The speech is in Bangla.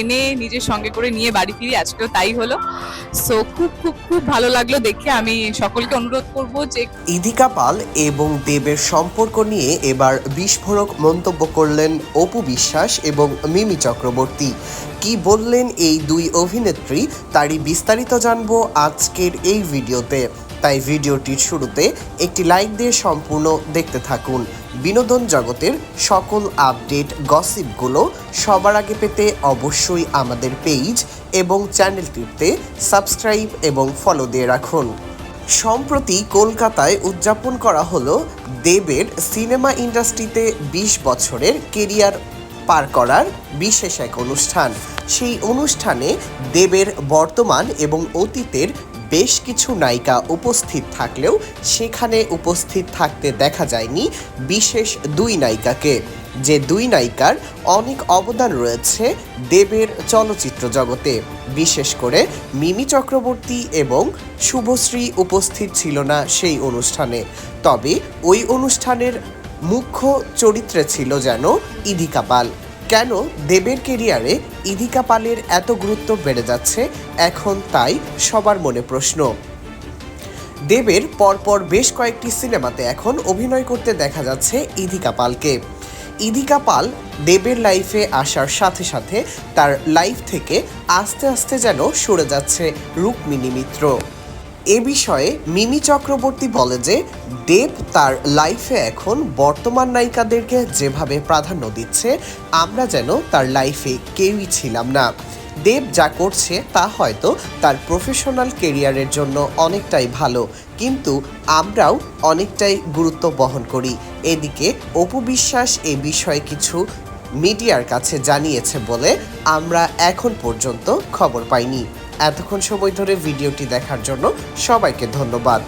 এনে নিজের সঙ্গে করে নিয়ে বাড়ি ফিরি, আজকেও তাই হলো। সো খুব খুব খুব ভালো লাগল দেখে। আমি সকলকে অনুরোধ করব যে ইদিকা পাল এবং দেবের সম্পর্ক নিয়ে এবার বিস্ফোরক মন্তব্য করলেন অপু বিশ্বাস এবং মিমি চক্রবর্তী। কি বললেন এই দুই অভিনেত্রী, তারই বিস্তারিত জানব আজকের এই ভিডিওতে। তাই ভিডিওটির শুরুতে একটি লাইক দিয়ে সম্পূর্ণ দেখতে থাকুন। বিনোদন জগতের সকল আপডেট, গসিপগুলো সবার আগে পেতে অবশ্যই আমাদের পেজ এবং চ্যানেলটিতে সাবস্ক্রাইব এবং ফলো দিয়ে রাখুন। সম্প্রতি কলকাতায় উদযাপন করা হলো দেবের সিনেমা ইন্ডাস্ট্রিতে ২০ বছরের কেরিয়ার পার করার বিশেষ এক অনুষ্ঠান। সেই অনুষ্ঠানে দেবের বর্তমান এবং অতীতের বেশ কিছু নায়িকা উপস্থিত থাকলেও সেখানে উপস্থিত থাকতে দেখা যায়নি বিশেষ দুই নায়িকাকে। যে দুই নায়িকার অনেক অবদান রয়েছে দেবের চলচ্চিত্র জগতে। বিশেষ করে মিমি চক্রবর্তী এবং শুভশ্রী উপস্থিত ছিল না সেই অনুষ্ঠানে। তবে ওই অনুষ্ঠানের মুখ্য চরিত্রে ছিল যেন ইধিকা পাল। কেন দেবের কেরিয়ারে ইধিকা পালের এত গুরুত্ব বেড়ে যাচ্ছে? এখন তাই সবার মনে প্রশ্ন। দেবের পরপর বেশ কয়েকটি সিনেমাতে এখন অভিনয় করতে দেখা যাচ্ছে ইধিকা পালকে। ইধিকা পাল দেবের লাইফে আসার সাথে সাথে তার লাইফ থেকে আস্তে আস্তে যেন সরে যাচ্ছে রুক্মিণী মিত্র। এ বিষয়ে মিমি চক্রবর্তী বলে যে, দেব তার লাইফে এখন বর্তমান নায়িকাদেরকে যেভাবে প্রাধান্য দিচ্ছে, আমরা যেন তার লাইফে কেউই ছিলাম না। দেব যা করছে তা হয়তো তার প্রফেশনাল কেরিয়ারের জন্য অনেকটাই ভালো, কিন্তু আমরাও অনেকটাই গুরুত্ব বহন করি। এদিকে অপু বিশ্বাস এ বিষয়ে কিছু মিডিয়ার কাছে জানিয়েছে বলে আমরা এখন পর্যন্ত খবর পাইনি। এতক্ষণ সময় ধরে ভিডিওটি দেখার জন্য সবাইকে ধন্যবাদ।